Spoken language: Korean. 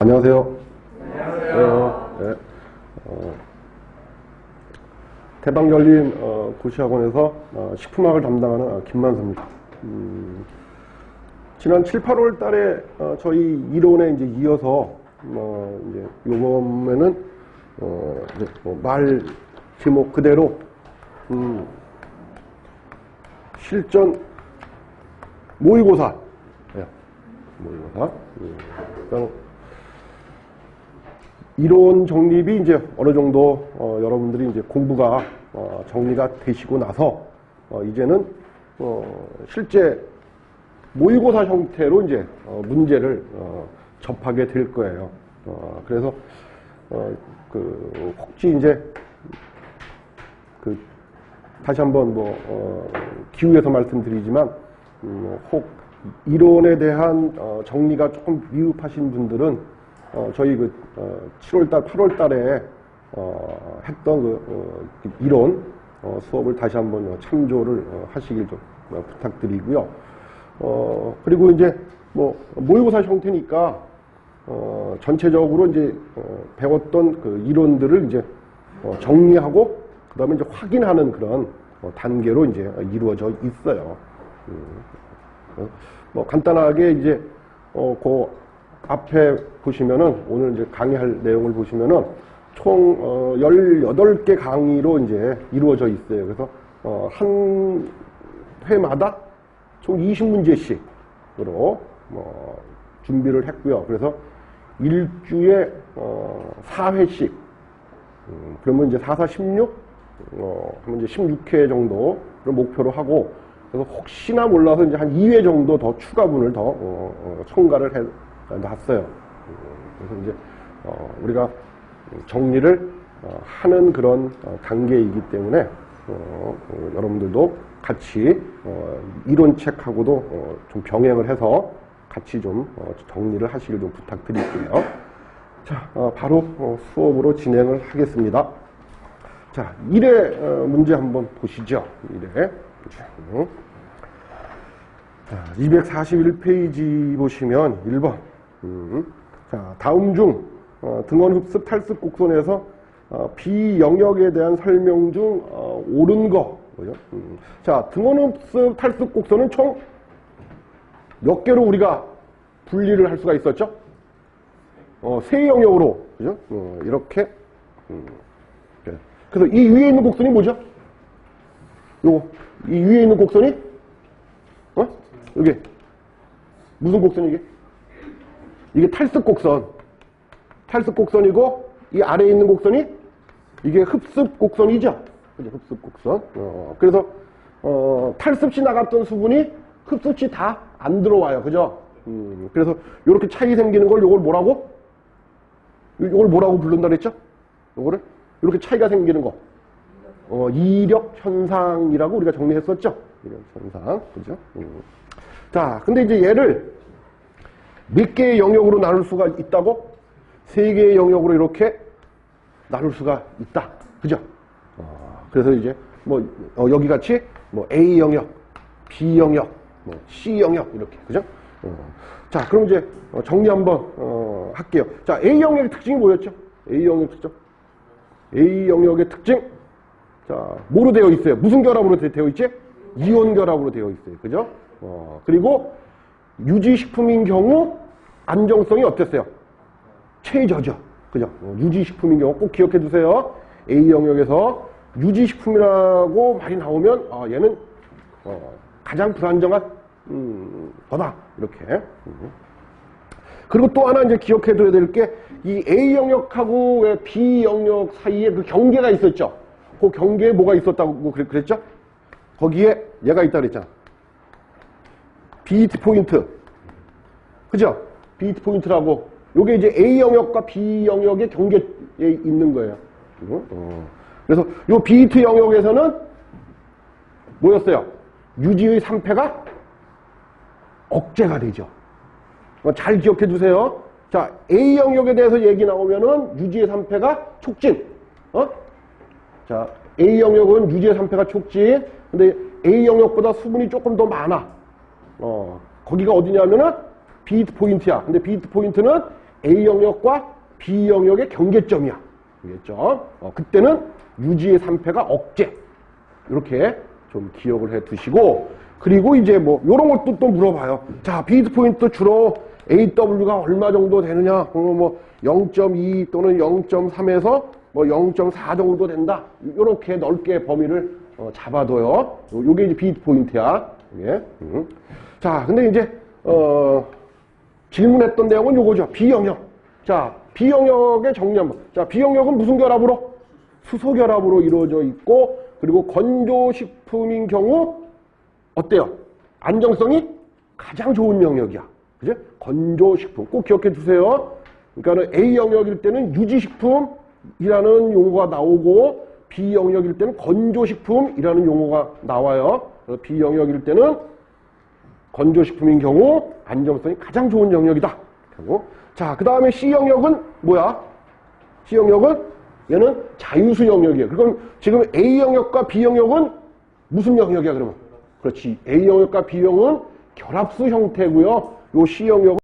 안녕하세요. 안녕하세요. 네. 어, 대박 열린 어, 고시학원에서 어, 식품학을 담당하는 어, 김만수입니다. 음, 지난 7, 8월 달에 어, 저희 이론에 이제 이어서 어, 이제 요번에는 어, 이제 뭐말 제목 그대로 음, 실전 모의고사 예, 모의고사 음, 일단 이론 정립이 이제 어느 정도 어, 여러분들이 이제 공부가 어, 정리가 되시고 나서 어, 이제는 어, 실제 모의고사 형태로 이제 어, 문제를 어, 접하게 될 거예요. 어, 그래서 어, 그 혹시 이제 그 다시 한번 뭐 어, 기후에서 말씀드리지만 음, 혹 이론에 대한 어, 정리가 조금 미흡하신 분들은 어, 저희 그 어, 7월달, 8월달에 어, 했던 그, 어, 그 이론 어, 수업을 다시 한번 어, 참조를 어, 하시길 좀 어, 부탁드리고요. 어, 그리고 이제 뭐 모의고사 형태니까 어, 전체적으로 이제 어, 배웠던 그 이론들을 이제 어, 정리하고 그다음에 이제 확인하는 그런 어, 단계로 이제 이루어져 있어요. 음, 어, 뭐 간단하게 이제 어, 그 앞에 보시면은 오늘 이제 강의할 내용을 보시면은 총 어, 18개 강의로 이제 이루어져 있어요. 그래서 어, 한 회마다 총 20문제씩으로 뭐 준비를 했고요. 그래서 일주에 어, 4회씩 음, 그러면 이제 4, 4, 16 어, 하면 이제 16회 정도를 목표로 하고 그래서 혹시나 몰라서 이제 한 2회 정도 더 추가분을 더 어, 어, 첨가를 해 놨어요. 음, 그래서 이제 어, 우리가 정리를 어, 하는 그런 어, 단계이기 때문에 어, 어, 여러분들도 같이 어, 이론책하고도 어, 좀 병행을 해서 같이 좀 어, 정리를 하시길 좀 부탁드릴게요. 자, 어, 바로 어, 수업으로 진행을 하겠습니다. 자, 1회 어, 문제 한번 보시죠. 1회. 자, 241페이지 보시면 1번. 음. 자, 다음 중 어, 등원 흡습 탈습 곡선에서 어, 비영역에 대한 설명 중 어, 옳은 거. 뭐죠? 음. 자, 등원 흡습 탈습 곡선은 총 몇 개로 우리가 분리를 할 수가 있었죠? 어, 세 영역으로. 그죠? 어, 이렇게. 음. 그래. 그래서 이 위에 있는 곡선이 뭐죠? 요거. 이 위에 있는 곡선이? 어? 여기. 무슨 곡선이 이게? 이게 탈습 곡선. 탈습 곡선이고, 이 아래에 있는 곡선이? 이게 흡습 곡선이죠? 그죠? 흡습 곡선. 어, 그래서, 어, 탈습시 나갔던 수분이 흡습시 다 안 들어와요. 그죠? 음, 그래서 이렇게 차이 생기는 걸 요걸 뭐라고? 요걸 뭐라고 부른다 그랬죠? 요거를? 이렇게 차이가 생기는 거. 어, 이력 현상이라고 우리가 정리했었죠? 이력 현상. 그죠? 음. 자, 근데 이제 얘를 몇 개의 영역으로 나눌 수가 있다고? 세 개의 영역으로 이렇게 나눌 수가 있다. 그죠? 어, 그래서 이제 뭐 어, 여기 같이 뭐 A 영역, B 영역, 뭐 C 영역 이렇게 그죠? 어. 자, 그럼 이제 어, 정리 한번 어, 할게요. 자, A 영역의 특징이 뭐였죠? A 영역 특징. A 영역의 특징. 자, 뭐로 되어 있어요? 무슨 결합으로 되- 되어 있지? 이온 결합으로 되어 있어요. 그죠? 어, 그리고 유지식품인 경우 안정성이 어땠어요? 최저죠. 그죠? 어, 유지식품인 경우 꼭 기억해 두세요. A 영역에서 유지식품이라고 말이 나오면 아, 얘는 어, 가장 불안정한 음, 거다. 이렇게. 음. 그리고 또 하나 이제 기억해 둬야 될 게 이 A 영역하고 B 영역 사이에 그 경계가 있었죠. 그 경계에 뭐가 있었다고 그랬- 그랬죠? 거기에 얘가 있다 그랬잖아. 비트 포인트. 그죠? 비트 포인트라고. 요게 이제 A 영역과 B 영역의 경계에 있는 거예요. 그래서 요 비트 영역에서는 뭐였어요? 유지의 3패가 억제가 되죠. 어, 잘 기억해 두세요. 자, A 영역에 대해서 얘기 나오면은 유지의 3패가 촉진. 어? 자, A 영역은 유지의 3패가 촉진. 근데 A 영역보다 수분이 조금 더 많아. 어, 거기가 어디냐면은 비트 포인트야. 근데 비트 포인트는 A 영역과 B 영역의 경계점이야. 알겠죠? 어, 그때는 유지의 3패가 억제. 이렇게 좀 기억을 해 두시고 그리고 이제 뭐 이런 것도 또 물어봐요. 자, 비트 포인트 주로 AW가 얼마 정도 되느냐? 뭐0.2 또는 0.3에서 뭐 0.4 정도 된다. 이렇게 넓게 범위를 어, 잡아둬요. 요- 요게 이제 비트 포인트야. 예. 음. 자, 근데 이제 어 질문했던 내용은 요거죠. 비영역. 자, 비영역의 정리 한번. 자, 비영역은 무슨 결합으로? 수소 결합으로 이루어져 있고 그리고 건조식품인 경우 어때요? 안정성이 가장 좋은 영역이야. 그죠? 건조식품. 꼭 기억해 두세요. 그러니까 는 A 영역일 때는 유지식품이라는 용어가 나오고 B 영역일 때는 건조식품이라는 용어가 나와요. 그래서 B 영역일 때는 건조식품인 경우 안정성이 가장 좋은 영역이다. 하고. 자, 그 다음에 C 영역은 뭐야? C 영역은 얘는 자유수 영역이에요. 그럼 지금 A 영역과 B 영역은 무슨 영역이야, 그러면? 그렇지. A 영역과 B 영역은 결합수 형태고요. 요 C 영역은